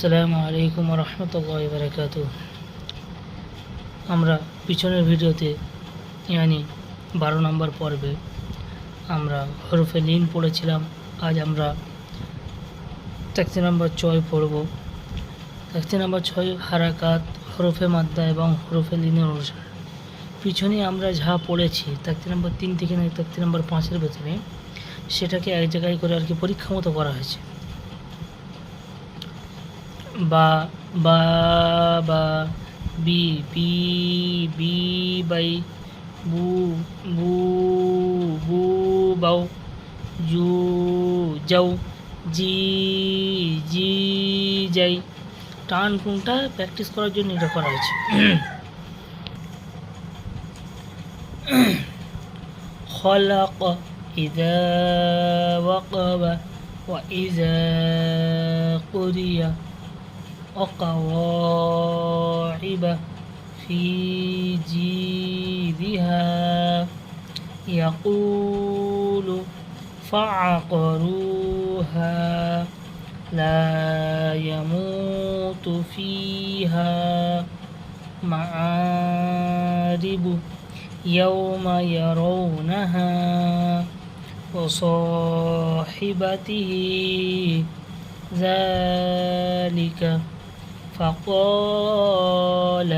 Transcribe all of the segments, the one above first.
আসসালামু আলাইকুম রহমতুল্লাহ বারকাত আমরা পিছনের ভিডিওতে, ইয়ানি বারো নম্বর পর্বে আমরা হরফে লিন পড়েছিলাম। আজ আমরা ট্যাক্সি নাম্বার ছয় পড়ব। ট্যাক্সি নাম্বার ছয় হারাকাত, হরফে মাদ্দা এবং হরফে লিনের অনুসারে। পিছনে আমরা যা পড়েছি, তাকতি নাম্বার তিন থেকে তাকতি নম্বর পাঁচের ভেতরে, সেটাকে এক জায়গায় করে আর কি পরীক্ষা মতো করা হয়েছে। বা বা বা, বি বি বি, বাই, বু বু বু বাউ জু যাউ জি জি, যাই। টান কোনটা? প্র্যাকটিস করার জন্য এটা করা হয়েছে। খলক, ইদা ওয়াকাবা, ওয়া ইজা করিয়া। وقواعب في جيدها يقول فعقروها لا يموت فيها. معارب يوم يرونها وصاحبته. ذلك فقال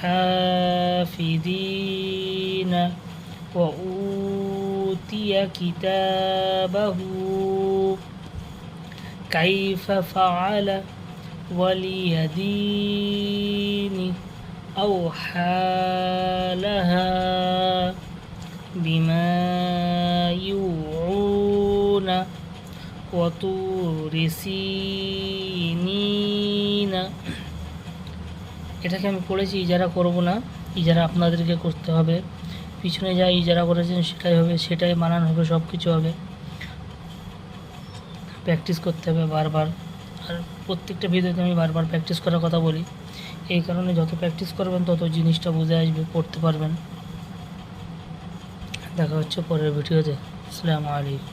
حافظين وأوتي كتابه. كيف فعل؟ وليدين أوحى لها بما يوعون وطور سينين. এটাকে আমি পড়েছি ইজারা করব না, ইজারা আপনাদেরকে করতে হবে। পিছনে যা ইজারা করেছেন সেটাই হবে, সেটাই মানান হবে সব কিছু হবে। প্র্যাকটিস করতে হবে বারবার। আর প্রত্যেকটা ভিডিওতে আমি বারবার প্র্যাকটিস করার কথা বলি। এই কারণে যত প্র্যাকটিস করবেন, তত জিনিসটা বুঝে আসবে, পড়তে পারবেন। দেখা হচ্ছে পরের ভিডিওতে। আসসালামু আলাইকুম।